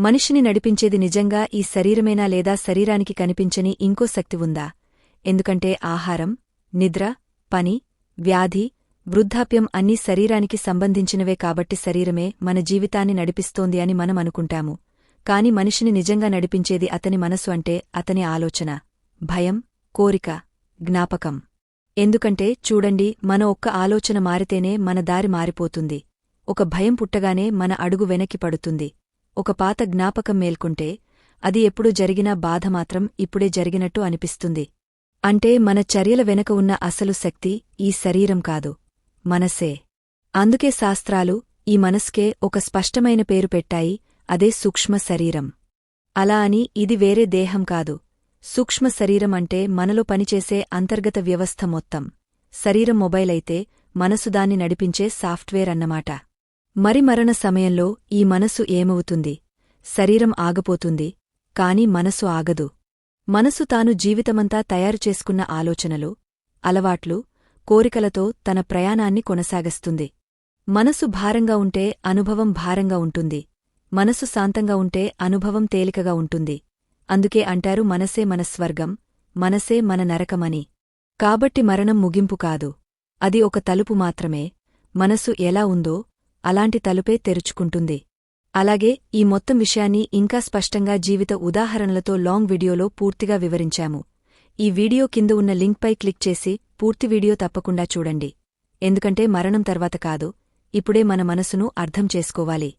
మనిషిని నడిపించేది నిజంగా ఈ శరీరమేనా లేదా శరీరానికి కనిపించని ఇంకో శక్తి ఉందా? ఎందుకంటే ఆహారం నిద్ర పని వ్యాధి వృద్ధాప్యం అన్నీ శరీరానికి సంబంధించినవే కాబట్టి శరీరమే మన జీవితాన్ని నడిపిస్తోంది అని మనం అనుకుంటాము. కాని మనిషిని నిజంగా నడిపించేది అతని మనసు అంటే అతని ఆలోచన భయం కోరిక జ్ఞాపకం. ఎందుకంటే చూడండి మన ఒక్క ఆలోచన మారితేనే మన దారి మారిపోతుంది. ఒక భయం పుట్టగానే మన అడుగు వెనక్కి పడుతుంది. ఒక పాత జ్ఞాపకం మేల్కుంటే అది ఎప్పుడు జరిగినా బాధ మాత్రం ఇప్పుడే జరిగినట్టు అనిపిస్తుంది. అంటే మన చర్యల వెనక ఉన్న అసలు శక్తి ఈ శరీరం కాదు మనసే. అందుకే శాస్త్రాలు ఈ మనస్కే ఒక స్పష్టమైన పేరు పెట్టాయి అదే సూక్ష్మ శరీరం. అలా అని ఇది వేరే దేహం కాదు. సూక్ష్మ శరీరం అంటే మనలో పనిచేసే అంతర్గత వ్యవస్థ మొత్తం. శరీరం మొబైల్ అయితే మనసు దాన్ని నడిపించే సాఫ్ట్వేర్ అన్నమాట. మరి మరణ సమయంలో ఈ మనసు ఏమవుతుంది? శరీరం ఆగపోతుంది కాని మనసు ఆగదు. మనసు తాను జీవితమంతా తయారు చేసుకున్న ఆలోచనలు అలవాట్లు కోరికలతో తన ప్రయాణాన్ని కొనసాగస్తుంది. మనసు భారంగా ఉంటే అనుభవం భారంగా ఉంటుంది. మనసు శాంతంగా ఉంటే అనుభవం తేలికగా ఉంటుంది. అందుకే అంటారు మనసే మన స్వర్గం మనసే మన నరకమని. కాబట్టి మరణం ముగింపు కాదు. అది ఒక తలుపు మాత్రమే. మనసు ఎలా ఉందో అలాంటి తలుపే తెరుచుకుంటుంది. అలాగే ఈ మొత్తం విషయాన్ని ఇంకా స్పష్టంగా జీవిత ఉదాహరణలతో లాంగ్ వీడియోలో పూర్తిగా వివరించాము. ఈ వీడియో కింద ఉన్న లింక్పై క్లిక్ చేసి పూర్తి వీడియో తప్పకుండా చూడండి. ఎందుకంటే మరణం తర్వాత కాదు ఇప్పుడే మన మనసును అర్థం చేసుకోవాలి.